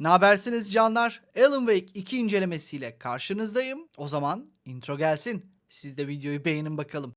Ne habersiniz canlar? Alan Wake 2 incelemesiyle karşınızdayım. O zaman intro gelsin. Siz de videoyu beğenin bakalım.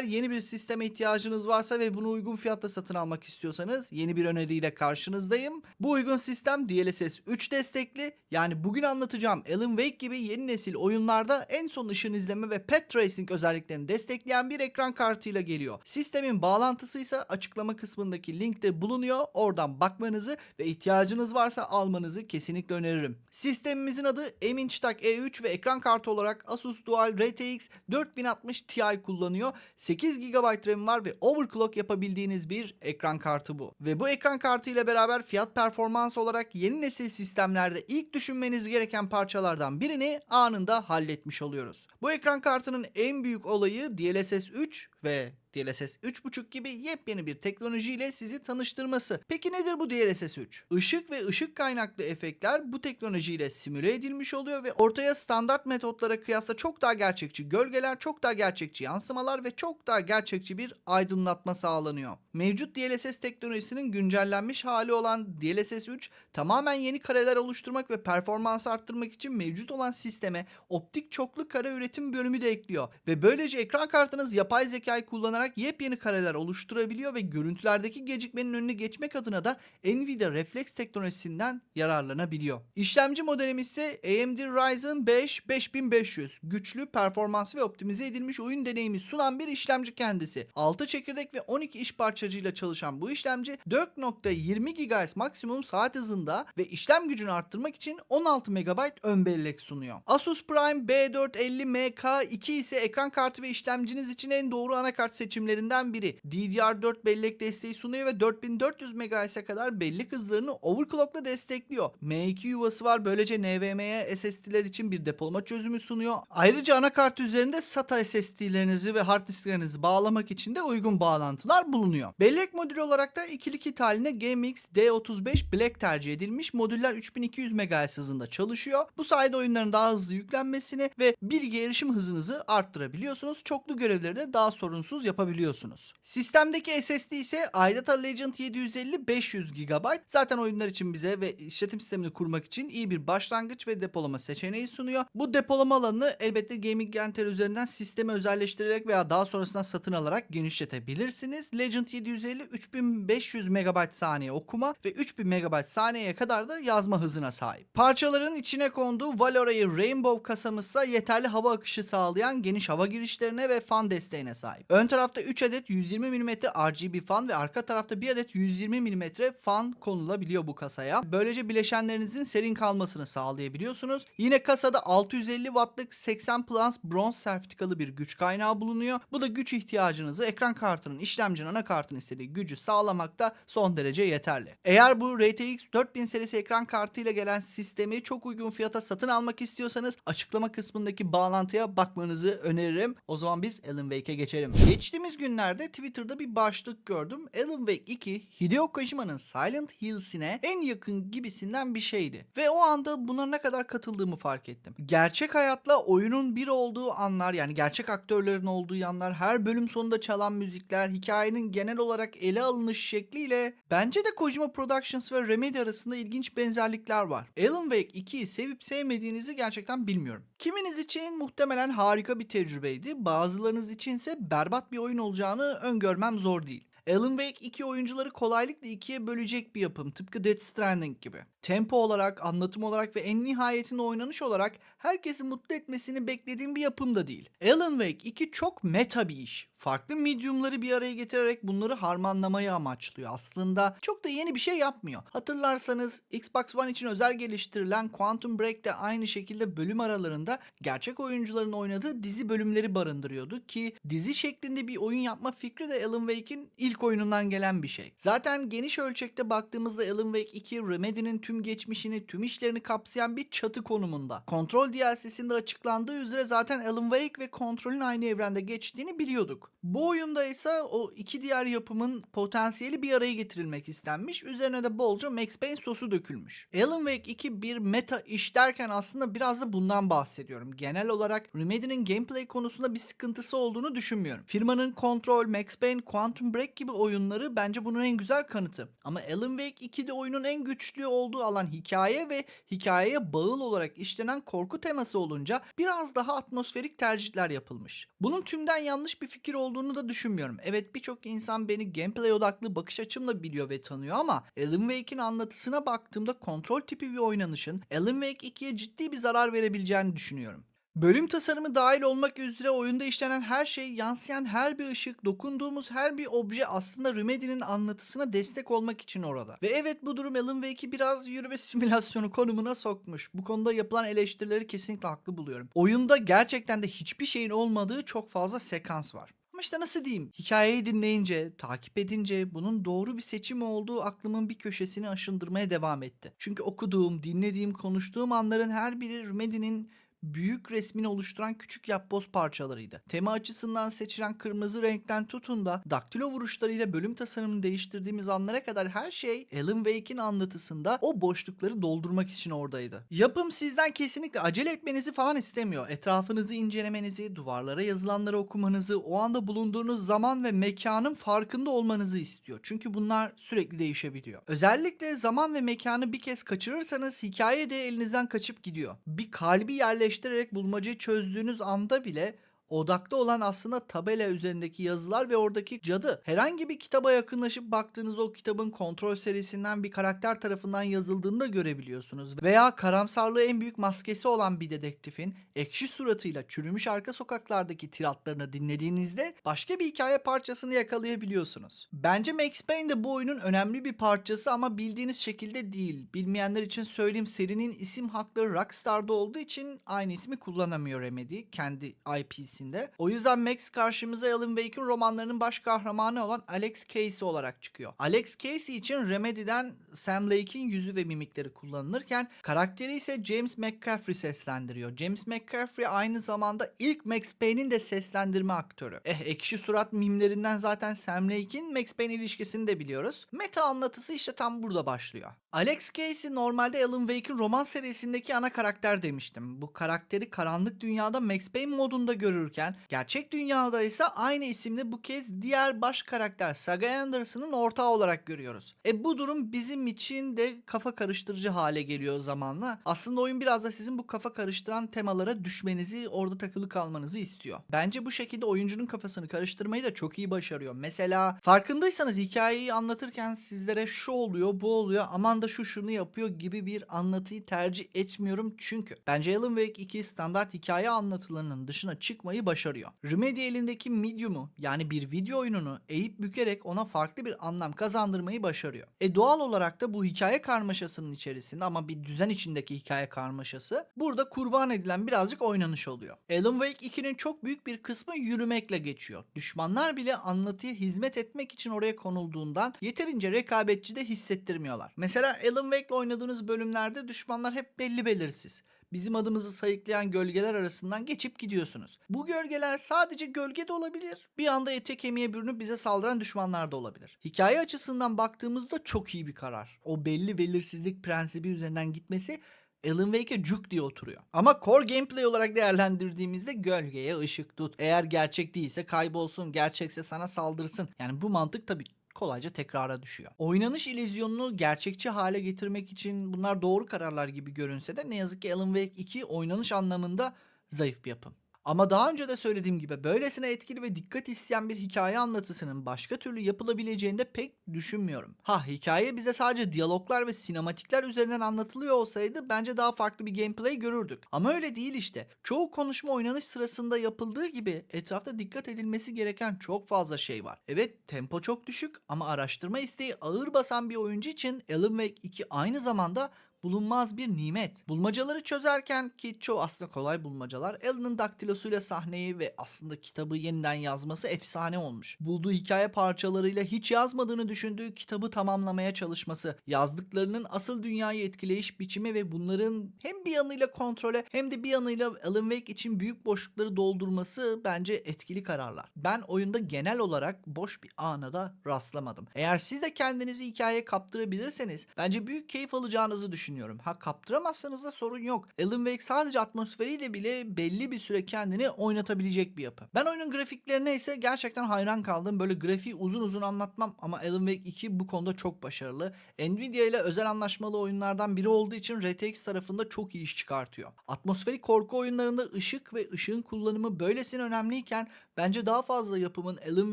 Eğer yeni bir sisteme ihtiyacınız varsa ve bunu uygun fiyatta satın almak istiyorsanız yeni bir öneriyle karşınızdayım. Bu uygun sistem DLSS 3 destekli. Yani bugün anlatacağım Alan Wake gibi yeni nesil oyunlarda en son ışın izleme ve pet tracing özelliklerini destekleyen bir ekran kartıyla geliyor. Sistemin bağlantısı ise açıklama kısmındaki linkte bulunuyor. Oradan bakmanızı ve ihtiyacınız varsa almanızı kesinlikle öneririm. Sistemimizin adı Eminçtak E3 ve ekran kartı olarak Asus Dual RTX 4060 Ti kullanıyor. 8 GB RAM var ve overclock yapabildiğiniz bir ekran kartı bu. Ve bu ekran kartı ile beraber fiyat performans olarak yeni nesil sistemlerde ilk düşünmeniz gereken parçalardan birini anında halletmiş oluyoruz. Bu ekran kartının en büyük olayı DLSS 3 ve DLSS 3.5 gibi yepyeni bir teknolojiyle sizi tanıştırması. Peki nedir bu DLSS 3? Işık ve ışık kaynaklı efektler bu teknolojiyle simüle edilmiş oluyor ve ortaya standart metotlara kıyasla çok daha gerçekçi gölgeler, çok daha gerçekçi yansımalar ve çok daha gerçekçi bir aydınlatma sağlanıyor. Mevcut DLSS teknolojisinin güncellenmiş hali olan DLSS 3 tamamen yeni kareler oluşturmak ve performansı arttırmak için mevcut olan sisteme optik çoklu kare üretim bölümü de ekliyor ve böylece ekran kartınız yapay zekayı kullanarak yepyeni kareler oluşturabiliyor ve görüntülerdeki gecikmenin önüne geçmek adına da Nvidia Reflex teknolojisinden yararlanabiliyor. İşlemci modelimiz ise AMD Ryzen 5 5500 güçlü, performanslı ve optimize edilmiş oyun deneyimi sunan bir işlemci kendisi. 6 çekirdek ve 12 iş parçacığıyla çalışan bu işlemci 4.20 GHz maksimum saat hızında ve işlem gücünü arttırmak için 16 MB ön bellek sunuyor. Asus Prime B450MK2 ise ekran kartı ve işlemciniz için en doğru anakart seçimlerinden biri. DDR4 bellek desteği sunuyor ve 4400 MHz'e kadar bellek hızlarını overclockla destekliyor. M2 yuvası var böylece NVMe SSD'ler için bir depolama çözümü sunuyor. Ayrıca anakart üzerinde SATA SSD'lerinizi ve hard disklerinizi bağlamak için de uygun bağlantılar bulunuyor. Bellek modülü olarak da ikili kit haline GMX D35 Black tercih edilmiş. Modüller 3200 MHz hızında çalışıyor. Bu sayede oyunların daha hızlı yüklenmesini ve bilgi erişim hızınızı arttırabiliyorsunuz. Çoklu görevleri de daha sorunsuz yapabiliyorsunuz. Sistemdeki SSD ise iData Legend 750 500 GB. Zaten oyunlar için bize ve işletim sistemini kurmak için iyi bir başlangıç ve depolama seçeneği sunuyor. Bu depolama alanını elbette Gaming Enter üzerinden sisteme özelleştirerek veya daha sonrasında satın alarak genişletebilirsiniz. Legend 750 3500 MB saniye okuma ve 3000 MB saniyeye kadar da yazma hızına sahip. Parçaların içine konduğu Valora'yı Rainbow kasamızsa yeterli hava akışı sağlayan geniş hava girişlerine ve fan desteğine sahip. Ön tarafta tarafta 3 adet 120 mm RGB fan ve arka tarafta 1 adet 120 mm fan konulabiliyor bu kasaya. Böylece bileşenlerinizin serin kalmasını sağlayabiliyorsunuz. Yine kasada 650 wattlık 80 Plus bronz sertifikalı bir güç kaynağı bulunuyor. Bu da güç ihtiyacınızı ekran kartının, işlemcinin anakartının istediği gücü sağlamakta son derece yeterli. Eğer bu RTX 4000 serisi ekran kartıyla gelen sistemi çok uygun fiyata satın almak istiyorsanız açıklama kısmındaki bağlantıya bakmanızı öneririm. O zaman biz Alan Wake'e geçelim. Geçtiğimiz günlerde Twitter'da bir başlık gördüm. Alan Wake 2 Hideo Kojima'nın Silent Hills'ine en yakın gibisinden bir şeydi. Ve o anda buna ne kadar katıldığımı fark ettim. Gerçek hayatla oyunun bir olduğu anlar yani gerçek aktörlerin olduğu yanlar, her bölüm sonunda çalan müzikler, hikayenin genel olarak ele alınış şekliyle bence de Kojima Productions ve Remedy arasında ilginç benzerlikler var. Alan Wake 2'yi sevip sevmediğinizi gerçekten bilmiyorum. Kiminiz için muhtemelen harika bir tecrübeydi, bazılarınız içinse berbat bir oyun olacağını öngörmem zor değil. Alan Wake 2 oyuncuları kolaylıkla ikiye bölecek bir yapım. Tıpkı Death Stranding gibi. Tempo olarak, anlatım olarak ve en nihayetinde oynanış olarak herkesi mutlu etmesini beklediğim bir yapım da değil. Alan Wake 2 çok meta bir iş. Farklı mediumları bir araya getirerek bunları harmanlamayı amaçlıyor. Aslında çok da yeni bir şey yapmıyor. Hatırlarsanız Xbox One için özel geliştirilen Quantum Break de aynı şekilde bölüm aralarında gerçek oyuncuların oynadığı dizi bölümleri barındırıyordu ki dizi şeklinde bir oyun yapma fikri de Alan Wake'in ilk oyunundan gelen bir şey. Zaten geniş ölçekte baktığımızda Alan Wake 2 Remedy'nin tüm geçmişini, tüm işlerini kapsayan bir çatı konumunda. Kontrol DLC'sinde açıklandığı üzere zaten Alan Wake ve Kontrol'ün aynı evrende geçtiğini biliyorduk. Bu oyunda ise o iki diğer yapımın potansiyeli bir araya getirilmek istenmiş. Üzerine de bolca Max Payne sosu dökülmüş. Alan Wake 2 bir meta iş derken aslında biraz da bundan bahsediyorum. Genel olarak Remedy'nin gameplay konusunda bir sıkıntısı olduğunu düşünmüyorum. Firmanın Control, Max Payne, Quantum Break gibi oyunları bence bunun en güzel kanıtı. Ama Alan Wake 2'de oyunun en güçlü olduğu alan hikaye ve hikayeye bağıl olarak işlenen korku teması olunca biraz daha atmosferik tercihler yapılmış. Bunun tümden yanlış bir fikir olduğunu da düşünmüyorum. Evet birçok insan beni gameplay odaklı bakış açımla biliyor ve tanıyor ama Alan Wake'in anlatısına baktığımda kontrol tipi bir oynanışın Alan Wake 2'ye ciddi bir zarar verebileceğini düşünüyorum. Bölüm tasarımı dahil olmak üzere oyunda işlenen her şey, yansıyan her bir ışık, dokunduğumuz her bir obje aslında Remedy'nin anlatısına destek olmak için orada. Ve evet bu durum Alan Wake'i biraz yürüme simülasyonu konumuna sokmuş. Bu konuda yapılan eleştirileri kesinlikle haklı buluyorum. Oyunda gerçekten de hiçbir şeyin olmadığı çok fazla sekans var. Ama işte nasıl diyeyim? Hikayeyi dinleyince, takip edince bunun doğru bir seçim olduğu aklımın bir köşesini aşındırmaya devam etti. Çünkü okuduğum, dinlediğim, konuştuğum anların her biri Remedy'nin büyük resmini oluşturan küçük yapboz parçalarıydı. Tema açısından seçilen kırmızı renkten tutun da daktilo vuruşlarıyla bölüm tasarımını değiştirdiğimiz anlara kadar her şey Alan Wake'in anlatısında o boşlukları doldurmak için oradaydı. Yapım sizden kesinlikle acele etmenizi falan istemiyor. Etrafınızı incelemenizi, duvarlara yazılanları okumanızı, o anda bulunduğunuz zaman ve mekanın farkında olmanızı istiyor. Çünkü bunlar sürekli değişebiliyor. Özellikle zaman ve mekanı bir kez kaçırırsanız hikaye de elinizden kaçıp gidiyor. Bir kalbi yerleştirerek bulmacayı çözdüğünüz anda bile odakta olan aslında tabela üzerindeki yazılar ve oradaki cadı. Herhangi bir kitaba yakınlaşıp baktığınızda o kitabın kontrol serisinden bir karakter tarafından yazıldığını da görebiliyorsunuz. Veya karamsarlığı en büyük maskesi olan bir dedektifin ekşi suratıyla çürümüş arka sokaklardaki tiratlarını dinlediğinizde başka bir hikaye parçasını yakalayabiliyorsunuz. Bence Max Payne de bu oyunun önemli bir parçası ama bildiğiniz şekilde değil. Bilmeyenler için söyleyeyim serinin isim hakları Rockstar'da olduğu için aynı ismi kullanamıyor Remedy kendi IP'si serisinde. O yüzden Max karşımıza Alan Wake'in romanlarının baş kahramanı olan Alex Casey olarak çıkıyor. Alex Casey için Remedy'den Sam Lake'in yüzü ve mimikleri kullanılırken karakteri ise James McCaffrey seslendiriyor. James McCaffrey aynı zamanda ilk Max Payne'in de seslendirme aktörü. Eh ekşi surat mimlerinden zaten Sam Lake'in Max Payne ilişkisini de biliyoruz. Meta anlatısı işte tam burada başlıyor. Alex Casey normalde Alan Wake'in roman serisindeki ana karakter demiştim. Bu karakteri karanlık dünyada Max Payne modunda görürken gerçek dünyada ise aynı isimli bu kez diğer baş karakter Saga Anderson'ın ortağı olarak görüyoruz. E bu durum bizim için de kafa karıştırıcı hale geliyor zamanla. Aslında oyun biraz da sizin bu kafa karıştıran temalara düşmenizi, orada takılı kalmanızı istiyor. Bence bu şekilde oyuncunun kafasını karıştırmayı da çok iyi başarıyor. Mesela farkındaysanız hikayeyi anlatırken sizlere şu oluyor, bu oluyor, aman da şu şunu yapıyor gibi bir anlatıyı tercih etmiyorum çünkü. Bence Alan Wake 2 standart hikaye anlatılarının dışına çıkmayı anlatmayı başarıyor. Remedy elindeki medium'u yani bir video oyununu eğip bükerek ona farklı bir anlam kazandırmayı başarıyor. E doğal olarak da bu hikaye karmaşasının içerisinde ama bir düzen içindeki hikaye karmaşası burada kurban edilen birazcık oynanış oluyor. Alan Wake 2'nin çok büyük bir kısmı yürümekle geçiyor. Düşmanlar bile anlatıya hizmet etmek için oraya konulduğundan yeterince rekabetçi de hissettirmiyorlar. Mesela Alan Wake'le oynadığınız bölümlerde düşmanlar hep belli belirsiz bizim adımızı sayıklayan gölgeler arasından geçip gidiyorsunuz. Bu gölgeler sadece gölge de olabilir. Bir anda ete kemiğe bürünüp bize saldıran düşmanlar da olabilir. Hikaye açısından baktığımızda çok iyi bir karar. O belli belirsizlik prensibi üzerinden gitmesi Alan Wake'e cuk diye oturuyor. Ama core gameplay olarak değerlendirdiğimizde gölgeye ışık tut. Eğer gerçek değilse kaybolsun, gerçekse sana saldırsın. Yani bu mantık tabii kolayca tekrara düşüyor. Oynanış illüzyonunu gerçekçi hale getirmek için bunlar doğru kararlar gibi görünse de ne yazık ki Alan Wake 2 oynanış anlamında zayıf bir yapım. Ama daha önce de söylediğim gibi böylesine etkili ve dikkat isteyen bir hikaye anlatısının başka türlü yapılabileceğini de pek düşünmüyorum. Ha hikaye bize sadece diyaloglar ve sinematikler üzerinden anlatılıyor olsaydı bence daha farklı bir gameplay görürdük. Ama öyle değil işte. Çoğu konuşma oynanış sırasında yapıldığı gibi etrafta dikkat edilmesi gereken çok fazla şey var. Evet tempo çok düşük ama araştırma isteği ağır basan bir oyuncu için Alan Wake 2 aynı zamanda bulunmaz bir nimet. Bulmacaları çözerken ki çoğu aslında kolay bulmacalar Alan'ın daktilosuyla sahneyi ve aslında kitabı yeniden yazması efsane olmuş. Bulduğu hikaye parçalarıyla hiç yazmadığını düşündüğü kitabı tamamlamaya çalışması, yazdıklarının asıl dünyayı etkileyiş biçimi ve bunların hem bir yanıyla kontrole hem de bir yanıyla Alan Wake için büyük boşlukları doldurması bence etkili kararlar. Ben oyunda genel olarak boş bir ana da rastlamadım. Eğer siz de kendinizi hikayeye kaptırabilirseniz bence büyük keyif alacağınızı düşünüyorum. Ha kaptıramazsanız da sorun yok. Alan Wake sadece atmosferiyle bile belli bir süre kendini oynatabilecek bir yapı. Ben oyunun grafiklerine ise gerçekten hayran kaldım. Böyle grafiği uzun uzun anlatmam ama Alan Wake 2 bu konuda çok başarılı. Nvidia ile özel anlaşmalı oyunlardan biri olduğu için RTX tarafında çok iyi iş çıkartıyor. Atmosferik korku oyunlarında ışık ve ışığın kullanımı böylesine önemliyken bence daha fazla yapımın Alan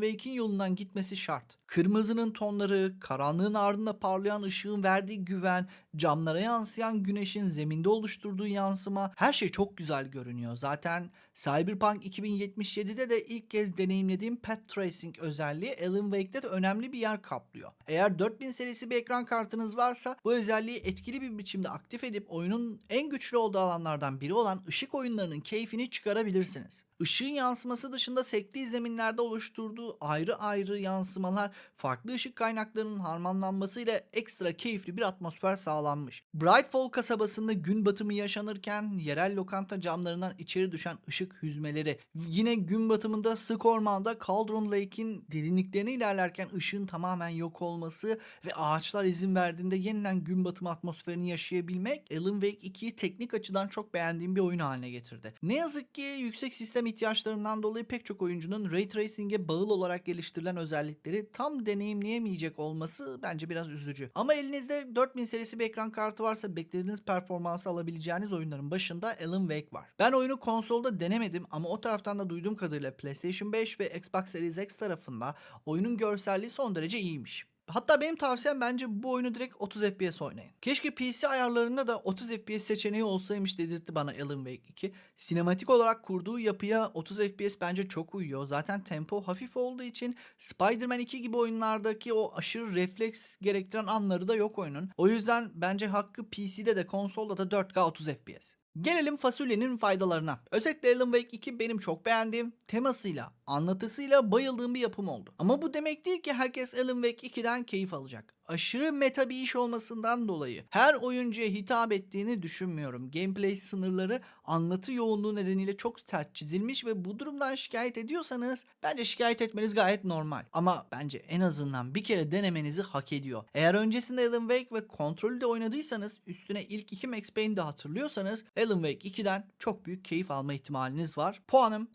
Wake'in yolundan gitmesi şart. Kırmızının tonları, karanlığın ardında parlayan ışığın verdiği güven, camlara yansıyan güneşin zeminde oluşturduğu yansıma her şey çok güzel görünüyor. Zaten Cyberpunk 2077'de de ilk kez deneyimlediğim Path Tracing özelliği Alan Wake'de de önemli bir yer kaplıyor. Eğer 4000 serisi bir ekran kartınız varsa bu özelliği etkili bir biçimde aktif edip oyunun en güçlü olduğu alanlardan biri olan ışık oyunlarının keyfini çıkarabilirsiniz. Işığın yansıması dışında sektiği zeminlerde oluşturduğu ayrı ayrı yansımalar farklı ışık kaynaklarının harmanlanmasıyla ekstra keyifli bir atmosfer sağlanmış. Brightfall kasabasında gün batımı yaşanırken yerel lokanta camlarından içeri düşen ışık hüzmeleri, yine gün batımında sık ormanda Cauldron Lake'in derinliklerine ilerlerken ışığın tamamen yok olması ve ağaçlar izin verdiğinde yeniden gün batımı atmosferini yaşayabilmek Alan Wake 2'yi teknik açıdan çok beğendiğim bir oyun haline getirdi. Ne yazık ki yüksek sistem ihtiyaçlarından dolayı pek çok oyuncunun Ray Tracing'e bağlı olarak geliştirilen özellikleri tam deneyimleyemeyecek olması bence biraz üzücü. Ama elinizde 4000 serisi bir ekran kartı varsa beklediğiniz performansı alabileceğiniz oyunların başında Alan Wake var. Ben oyunu konsolda denemedim ama o taraftan da duyduğum kadarıyla PlayStation 5 ve Xbox Series X tarafında oyunun görselliği son derece iyiymiş. Hatta benim tavsiyem bence bu oyunu direkt 30 FPS oynayın. Keşke PC ayarlarında da 30 FPS seçeneği olsaymış dedirtti bana Alan Wake 2. Sinematik olarak kurduğu yapıya 30 FPS bence çok uyuyor. Zaten tempo hafif olduğu için Spider-Man 2 gibi oyunlardaki o aşırı refleks gerektiren anları da yok oyunun. O yüzden bence hakkı PC'de de konsolda da 4K 30 FPS. Gelelim fasulyenin faydalarına. Özetle Alan Wake 2 benim çok beğendiğim, temasıyla, anlatısıyla bayıldığım bir yapım oldu. Ama bu demek değil ki herkes Alan Wake 2'den keyif alacak. Aşırı meta bir iş olmasından dolayı her oyuncuya hitap ettiğini düşünmüyorum. Gameplay sınırları anlatı yoğunluğu nedeniyle çok sert çizilmiş ve bu durumdan şikayet ediyorsanız bence şikayet etmeniz gayet normal. Ama bence en azından bir kere denemenizi hak ediyor. Eğer öncesinde Alan Wake ve kontrolü de oynadıysanız üstüne ilk iki Max Payne'i de hatırlıyorsanız Alan Wake 2'den çok büyük keyif alma ihtimaliniz var. Puanım